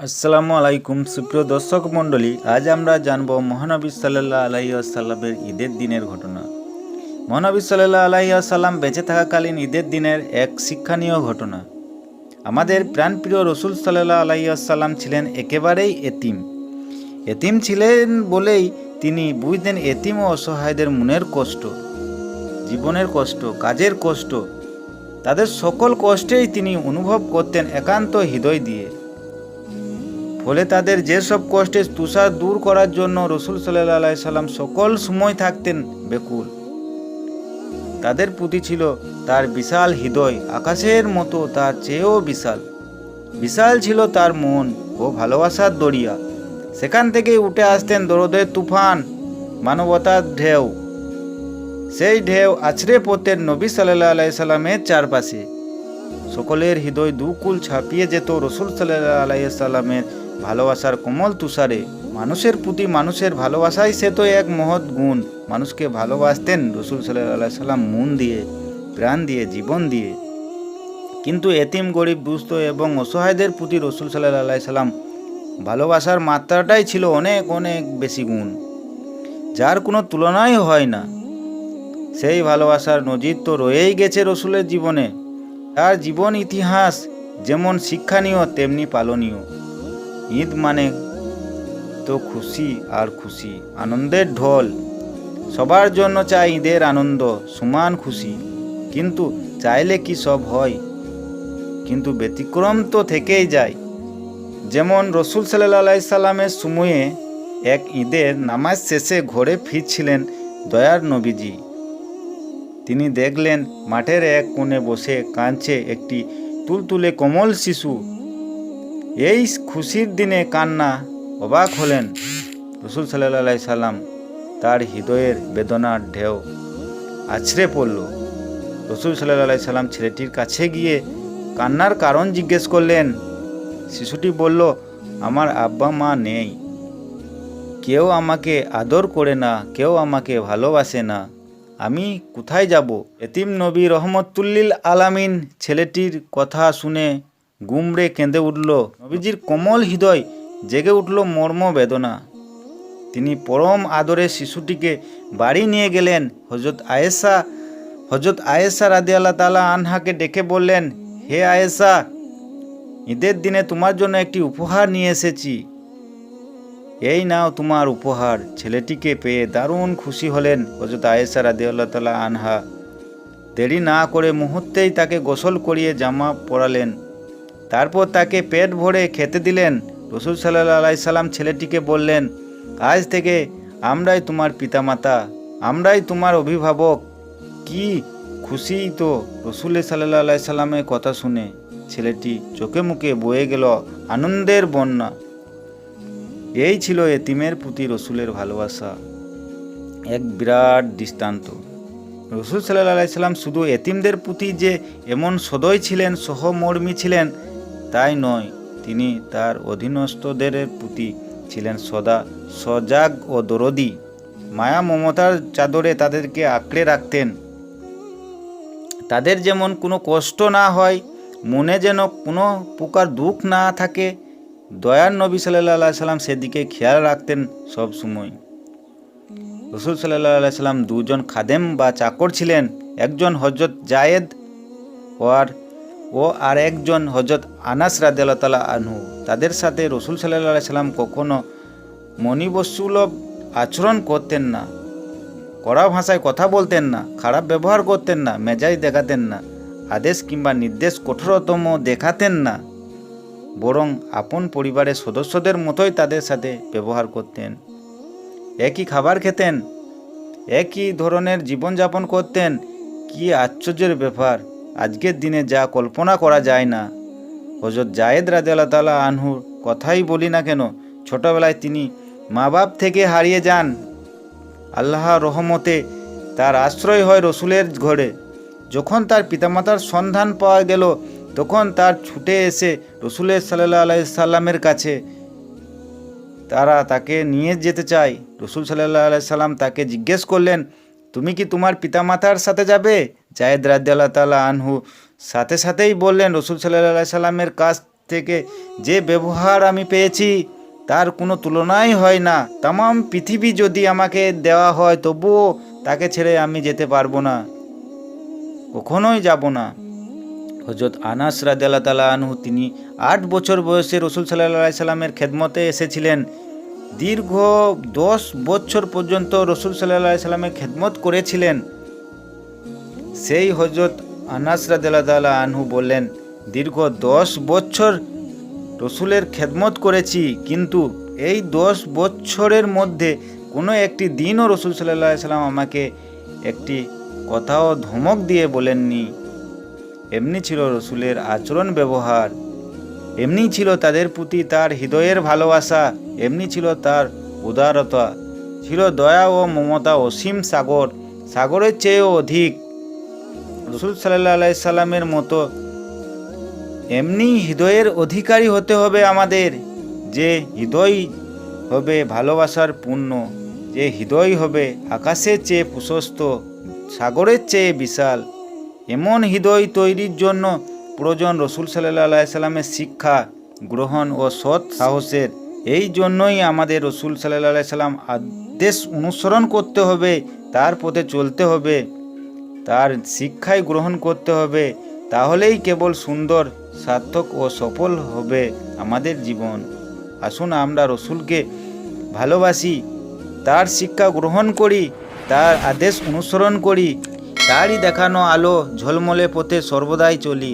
আসসালামু আলাইকুম, সুপ্রিয় দর্শক মণ্ডলী, আজ আমরা জানব মহানবী সাল্লাহ আলাইসাল্লামের ঈদের দিনের ঘটনা। মহানবী সাল্লাহ আলাইসাল্লাম বেঁচে থাকাকালীন ঈদের দিনের এক শিক্ষণীয় ঘটনা। আমাদের প্রাণপ্রিয় রসুল সাল্লাহ আলাইসাল্লাম ছিলেন একেবারেই এতিম। এতিম ছিলেন বলেই তিনি বুঝতেন এতিম ও অসহায়দের মনের কষ্ট, জীবনের কষ্ট, কাজের কষ্ট, তাদের সকল কষ্টেই তিনি অনুভব করতেন একান্ত হৃদয় দিয়ে। ফলে তাদের যেসব কষ্টে তুষার দূর করার জন্য রসুল সাল্লাহ সাল্লাম সকল সময় থাকতেন বেকুল। তাদের প্রতি ছিল তার বিশাল হৃদয়, আকাশের মতো তার চেয়েও বিশাল। বিশাল ছিল তার মন ও ভালোবাসার দরিয়া। সেখান থেকেই উঠে আসতেন দরদের তুফান, মানবতার ঢেউ। সেই ঢেউ আছড়ে পড়তেন নবী সাল্লাহ আলাইসাল্লামের চারপাশে। সকলের হৃদয় দুকুল ছাপিয়ে যেত রসুল সাল্লাহ আলাইসাল্লামের ভালোবাসার কোমল তুষারে। মানুষের প্রতি মানুষের ভালোবাসাই সে তো এক মহৎ গুণ। মানুষকে ভালোবাসতেন রসুল সাল্লাহ সাল্লাম মন দিয়ে, প্রাণ দিয়ে, জীবন দিয়ে। কিন্তু এতিম, গরিব, দুস্থ এবং অসহায়দের প্রতি রসুল সাল্লাহ সাল্লাম ভালোবাসার মাত্রাটাই ছিল অনেক অনেক বেশি গুণ। যার কোনো তুলনাই হয় না। সেই ভালোবাসার নজির তো রয়েই গেছে রসুলের জীবনে। তার জীবন ইতিহাস যেমন শিক্ষণীয়, তেমনি পালনীয়। ঈদ মানে তো খুশি আর খুশি, আনন্দের ঢোল। সবার জন্য চাই ঈদের আনন্দ, সমান খুশি। কিন্তু চাইলে কি সব হয়? কিন্তু ব্যতিক্রম তো থেকেই যায়। যেমন রসুল সাল্লাহ সাল্লামের সময়ে এক ঈদের নামাজ শেষে ঘরে ফিরছিলেন দয়ার নবীজি। তিনি দেখলেন মাঠের এক কোণে বসে কাঁদছে একটি তুলতুলে কোমল শিশু। এই খুশির দিনে কান্না অবাক হলেন রসুল সাল্লাহ সাল্লাম। তার হৃদয়ের বেদনার ঢেউ আছড়ে পড়ল। রসুল সাল্লাহ সাল্লাম ছেলেটির কাছে গিয়ে কান্নার কারণ জিজ্ঞেস করলেন, শিশুটি বলল, আমার আব্বা মা নেই। কেউ আমাকে আদর করে না, কেউ আমাকে ভালোবাসে না। আমি কোথায় যাব এতিম নবী রহমতুল্লিল আলামিন ছেলেটির কথা শুনে গুমড়ে কেঁদে উঠল। নবীজির কোমল হৃদয় জেগে উঠল মর্ম বেদনা। তিনি পরম আদরে শিশুটিকে বাড়ি নিয়ে গেলেন। হজরত আয়েশা হজরত আয়েশা রাদি আল্লাহ তালা আনহাকে ডেকে বললেন, হে আয়েশা, ঈদের দিনে তোমার জন্য একটি উপহার নিয়ে এসেছি। এই নাও তোমার উপহার। ছেলেটিকে পেয়ে দারুণ খুশি হলেন হজরত আয়েশা রাদি আল্লাহ তালা আনহা। দেরি না করে মুহূর্তেই তাকে গোসল করিয়ে জামা পরালেন। তারপর তাকে পেট ভরে খেতে দিলেন। রসুল সাল্লাহ আলাই সাল্লাম ছেলেটিকে বললেন, আজ থেকে আমরাই তোমার পিতামাতা, আমরাই তোমার অভিভাবক। কি খুশি তো রসুল সাল্লাহ আলাই সাল্লামের কথা শুনে। ছেলেটি চোখে মুখে বয়ে গেল আনন্দের বন্যা। এই ছিল এতিমের প্রতি রসুলের ভালোবাসা। এক বিরাট দৃষ্টান্ত। রসুল সাল্লাহ আলাইসাল্লাম শুধু এতিমদের প্রতি যে এমন সদয় ছিলেন, সহমর্মী ছিলেন তাই নয়, তিনি তার অধীনস্থদের প্রতি ছিলেন সদা সজাগ ও দরদি। মায়া মমতার চাদরে তাদেরকে আঁকড়ে রাখতেন। তাদের যেমন কোনো কষ্ট না হয়, মনে যেন কোনো প্রকার দুঃখ না থাকে, দয়ার নবী সাল্লাহ সাল্লাম সেদিকে খেয়াল রাখতেন সব সময়। রসুল সাল্লাহ সাল্লাম দুজন খাদেম বা চাকর ছিলেন, একজন হজরত জায়েদ আর ও আর একজন হজরত আনাস রাদিয়াল্লাহ আনহু। তাদের সাথে রসুল সাল্লাহ সাল্লাম কখনো মণিবসুলভ আচরণ করতেন না, কড়া ভাষায় কথা বলতেন না, খারাপ ব্যবহার করতেন না, মেজাজ দেখাতেন না, আদেশ কিংবা নির্দেশ কঠোরতম দেখাতেন না, বরং আপন পরিবারের সদস্যদের মতোই তাদের সাথে ব্যবহার করতেন। একই খাবার খেতেন, একই ধরনের জীবনযাপন করতেন, কি আশ্চর্যের ব্যাপার! আজকের দিনে যা কল্পনা করা যায় না। হজরত জায়েদ রাজিয়াল্লাহ তালা আনহুর কথাই বলি না কেন, ছোটবেলায় তিনি মা বাপ থেকে হারিয়ে যান। আল্লাহ রহমতে তার আশ্রয় হয় রসুলের ঘরে। যখন তার পিতামাতার সন্ধান পাওয়া গেল, তখন তার ছুটে এসে রসুলের সাল্লাহ আলাই সাল্লামের কাছে। তারা তাকে নিয়ে যেতে চায়। রসুল সাল্লাহ আলাই সাল্লাম তাকে জিজ্ঞেস করলেন তুমি কি তোমার পিতামাতার সাথে যাবে? জায়েদ রাজ্লাহ তালা আনহু সাথে সাথেই বললেন, রসুল সাল্লাহ সাল্লামের কাছ থেকে যে ব্যবহার আমি পেয়েছি, তার কোনো তুলনাই হয় না। তামাম পৃথিবী যদি আমাকে দেওয়া হয়, তবুও তাকে ছেড়ে আমি যেতে পারব না। কখনোই যাব না। হজরত আনাস রাদিয়াল্লাহু তাআলা আনহু, তিনি আট বছর বয়সে রসুল সাল্লাহ সাল্লামের খেদমতে এসেছিলেন। দীর্ঘ দশ বছর পর্যন্ত রসুল সাল্লাহ সাল্লামের খেদমত করেছিলেন। সেই হজরত আনাস আনহু বললেন, দীর্ঘ দশ বছর রসুলের খেদমত করেছি, কিন্তু এই দশ বছরের মধ্যে কোনো একটি দিনও রসুল সাল্লাহ সাল্লাম আমাকে একটি কথাও ধমক দিয়ে বলেননি। এমনি ছিল রসুলের আচরণ ব্যবহার এমনি ছিল তাদের প্রতি তার হৃদয়ের ভালোবাসা, এমনি ছিল তার উদারতা। ছিল দয়া ও মমতা, অসীম সাগর, সাগরের চেয়েও অধিক। রসুল সাল্লাহ আলাই সাল্লামের মতো এমনি হৃদয়ের অধিকারী হতে হবে আমাদের, যে হৃদয় হবে ভালোবাসার পূর্ণ, যে হৃদয় হবে আকাশের চেয়ে প্রশস্ত, সাগরের চেয়ে বিশাল। এমন হৃদয় তৈরির জন্য প্রয়োজন রসুল সাল্লাহ সাল্লামের শিক্ষা, গ্রহণ ও সৎ সাহসের। এই জন্যই আমাদের রসুল সাল্লাহ সাল্লাম আদেশ অনুসরণ করতে হবে, তার পথে চলতে হবে, তার শিক্ষাই গ্রহণ করতে হবে। তাহলেই কেবল সুন্দর, সার্থক ও সফল হবে আমাদের জীবন। আসুন আমরা রসুলকে ভালোবাসি, তার শিক্ষা গ্রহণ করি, তার আদেশ অনুসরণ করি, তারই দেখানো আলো ঝলমলে পথে সর্বদাই চলি।